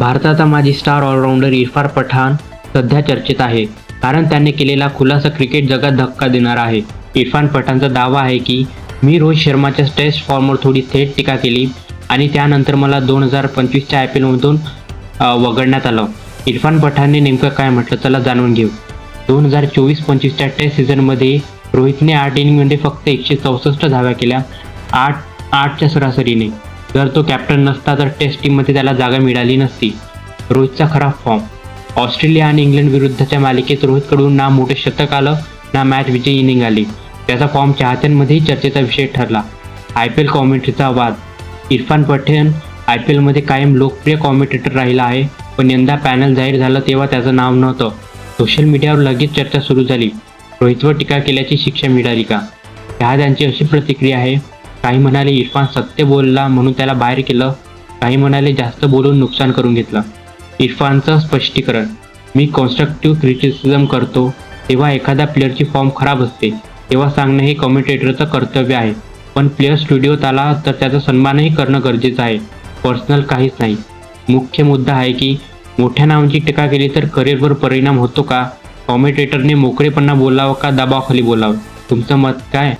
भारताचा माजी star all-rounder Irfan Pathan सध्या चर्चेत आहे कारण त्याने केलेला खुलासा क्रिकेट जगात धक्का देणारा आहे. इरफान पठाणचा दावा आहे की मी रोहित शर्माच्या टेस्ट फॉर्मवर थोडी थेट टीका केली आणि त्यानंतर मला दोन हजार पंचवीसच्या आय पी एलमधून वगळण्यात आलं. इरफान पठाणने नेमकं काय म्हटलं चला जाणून घेऊ. दोन हजार चोवीस पंचवीसच्या टेस्ट सीझनमध्ये रोहितने आठ इनिंगमध्ये फक्त एकशे चौसष्ट धाव्या केल्या आठ आठच्या सरासरीने. जर तो कॅप्टन नसता तर टेस्ट टीममध्ये त्याला जागा मिळाली नसती. रोहितचा खराब फॉर्म ऑस्ट्रेलिया आणि इंग्लंड विरुद्धच्या मालिकेत रोहितकडून ना मोठे शतक आलं ना मॅच विजयी इनिंग आली. त्याचा फॉर्म चाहत्यांमध्येही चर्चेचा विषय ठरला. आय पी एल कॉमेंट्रीचा वाद. इरफान पठाण आय पी एलमध्ये कायम लोकप्रिय कॉमेंटेटर राहिला आहे पण यंदा पॅनल जाहीर झालं तेव्हा त्याचं नाव नव्हतं. सोशल मीडियावर लगेच चर्चा सुरू झाली. रोहितवर टीका केल्याची शिक्षा मिळाली का? चाहत्यांची अशी प्रतिक्रिया आहे काही म्हणाले इरफान सत्य बोलला म्हणून त्याला बाहेर केलं. काही म्हणाले जास्त बोलून नुकसान करून घेतलं. इरफानचं स्पष्टीकरण. मी कॉन्स्ट्रक्टिव्ह क्रिटिसिझम करतो तेव्हा एखाद्या प्लेअरची फॉर्म खराब असते. तेव्हा सांगणं हे कॉमेंटेटरचं कर्तव्य आहे. पण प्लेअर स्टुडिओत आला तर त्याचा सन्मानही करणं गरजेचं आहे. पर्सनल काहीच नाही. मुख्य मुद्दा आहे की मोठ्या नावांची टीका केली तर करिअरवर परिणाम होतो का? कॉमेंटेटरने मोकळेपणा बोलावं का दबावाखाली बोलावं? तुमचं मत काय?